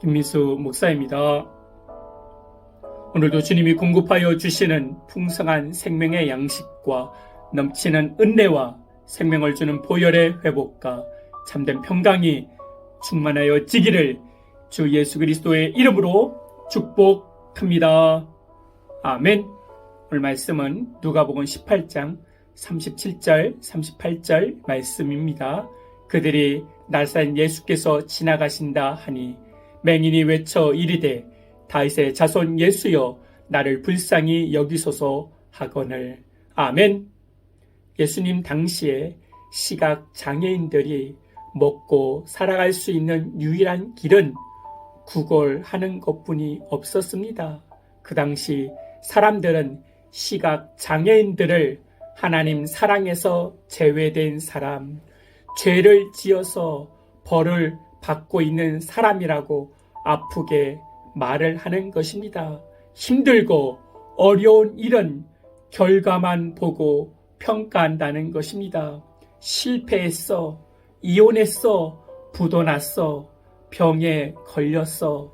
김미수 목사입니다. 오늘도 주님이 공급하여 주시는 풍성한 생명의 양식과 넘치는 은혜와 생명을 주는 보혈의 회복과 참된 평강이 충만하여 지기를 주 예수 그리스도의 이름으로 축복합니다. 아멘. 오늘 말씀은 누가복음 18장 37절, 38절 말씀입니다. 그들이 날산 예수께서 지나가신다 하니 맹인이 외쳐 이르되 다윗의 자손 예수여 나를 불쌍히 여기소서 하거늘 아멘. 예수님 당시에 시각 장애인들이 먹고 살아갈 수 있는 유일한 길은 구걸하는 것뿐이 없었습니다. 그 당시 사람들은 시각 장애인들을 하나님 사랑에서 제외된 사람, 죄를 지어서 벌을 받고 있는 사람이라고 아프게 말을 하는 것입니다. 힘들고 어려운 일은 결과만 보고 평가한다는 것입니다. 실패했어, 이혼했어, 부도났어, 병에 걸렸어.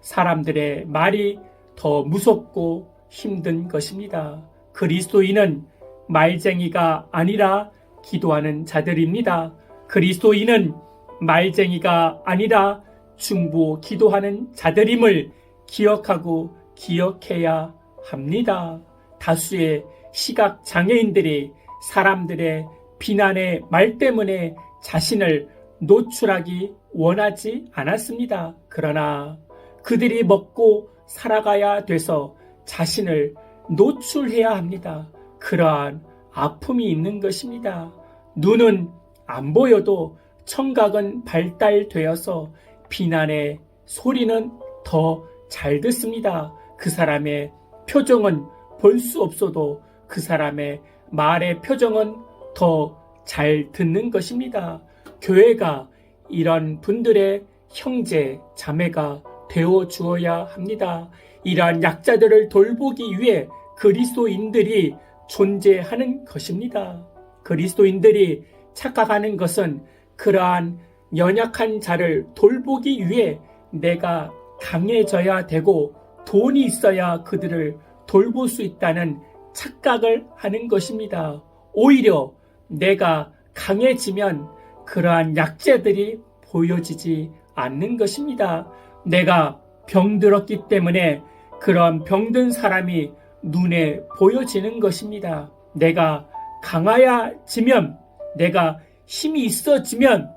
사람들의 말이 더 무섭고 힘든 것입니다. 그리스도인은 말쟁이가 아니라 기도하는 자들입니다. 그리스도인은 말쟁이가 아니라 중보 기도하는 자들임을 기억하고 기억해야 합니다. 다수의 시각 장애인들이 사람들의 비난의 말 때문에 자신을 노출하기 원하지 않았습니다. 그러나 그들이 먹고 살아가야 돼서 자신을 노출해야 합니다. 그러한 아픔이 있는 것입니다. 눈은 안 보여도 청각은 발달되어서 비난의 소리는 더 잘 듣습니다. 그 사람의 표정은 볼 수 없어도 그 사람의 말의 표정은 더 잘 듣는 것입니다. 교회가 이런 분들의 형제, 자매가 되어 주어야 합니다. 이러한 약자들을 돌보기 위해 그리스도인들이 존재하는 것입니다. 그리스도인들이 착각하는 것은 그러한 연약한 자를 돌보기 위해 내가 강해져야 되고 돈이 있어야 그들을 돌볼 수 있다는 착각을 하는 것입니다. 오히려 내가 강해지면 그러한 약재들이 보여지지 않는 것입니다. 내가 병들었기 때문에 그러한 병든 사람이 눈에 보여지는 것입니다. 내가 강하여지면 내가 힘이 있어지면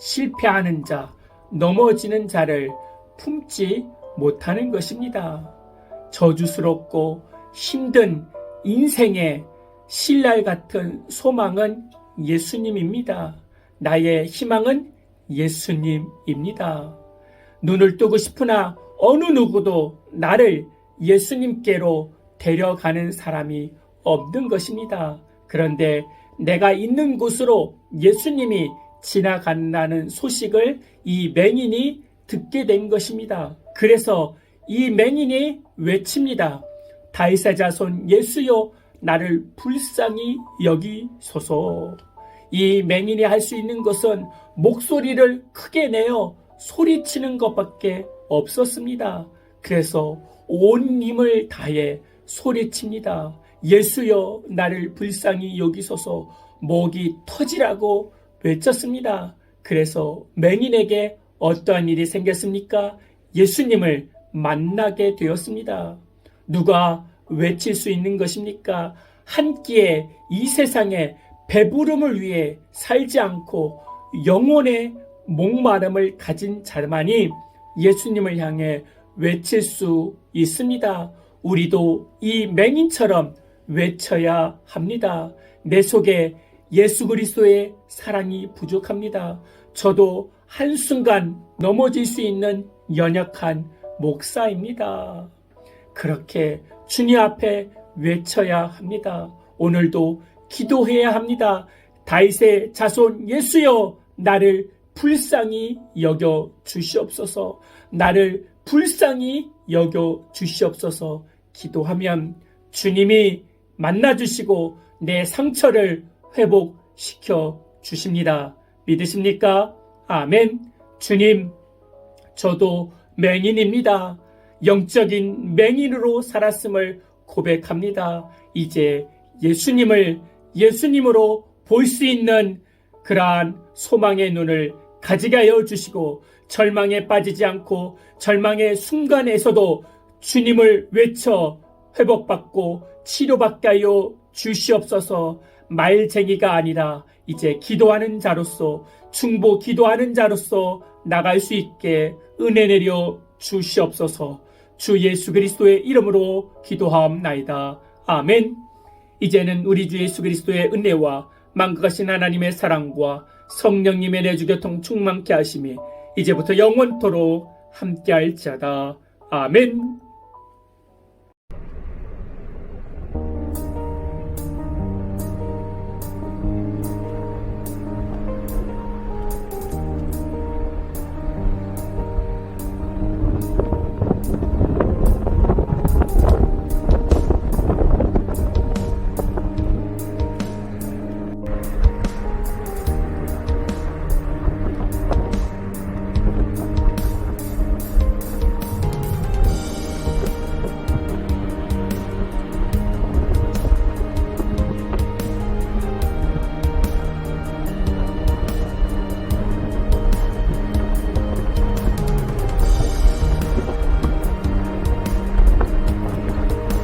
실패하는 자, 넘어지는 자를 품지 못하는 것입니다. 저주스럽고 힘든 인생의 신랄 같은 소망은 예수님입니다. 나의 희망은 예수님입니다. 눈을 뜨고 싶으나 어느 누구도 나를 예수님께로 데려가는 사람이 없는 것입니다. 그런데 내가 있는 곳으로 예수님이 지나간다는 소식을 이 맹인이 듣게 된 것입니다. 그래서 이 맹인이 외칩니다. 다윗의 자손 예수여 나를 불쌍히 여기소서. 이 맹인이 할 수 있는 것은 목소리를 크게 내어 소리치는 것밖에 없었습니다. 그래서 온 힘을 다해 소리칩니다. 예수여 나를 불쌍히 여기소서 목이 터지라고 외쳤습니다. 그래서 맹인에게 어떠한 일이 생겼습니까? 예수님을 만나게 되었습니다. 누가 외칠 수 있는 것입니까? 한 끼에 이 세상에 배부름을 위해 살지 않고 영혼의 목마름을 가진 자만이 예수님을 향해 외칠 수 있습니다. 우리도 이 맹인처럼 외쳐야 합니다. 내 속에 예수 그리스도의 사랑이 부족합니다. 저도 한순간 넘어질 수 있는 연약한 목사입니다. 그렇게 주님 앞에 외쳐야 합니다. 오늘도 기도해야 합니다. 다윗의 자손 예수여 나를 불쌍히 여겨 주시옵소서. 나를 불쌍히 여겨 주시옵소서. 기도하면 주님이 만나 주시고 내 상처를 회복시켜 주십니다. 믿으십니까? 아멘. 주님, 저도 맹인입니다. 영적인 맹인으로 살았음을 고백합니다. 이제 예수님을 예수님으로 볼 수 있는 그러한 소망의 눈을 가지게 하여 주시고 절망에 빠지지 않고 절망의 순간에서도 주님을 외쳐 회복받고 치료받게 하여 주시옵소서 말쟁이가 아니라 이제 기도하는 자로서 중보 기도하는 자로서 나갈 수 있게 은혜 내려 주시옵소서 주 예수 그리스도의 이름으로 기도하옵나이다. 아멘. 이제는 우리 주 예수 그리스도의 은혜와 만극하신 하나님의 사랑과 성령님의 내주교통 충만케 하심이 이제부터 영원토록 함께할지어다. 아멘.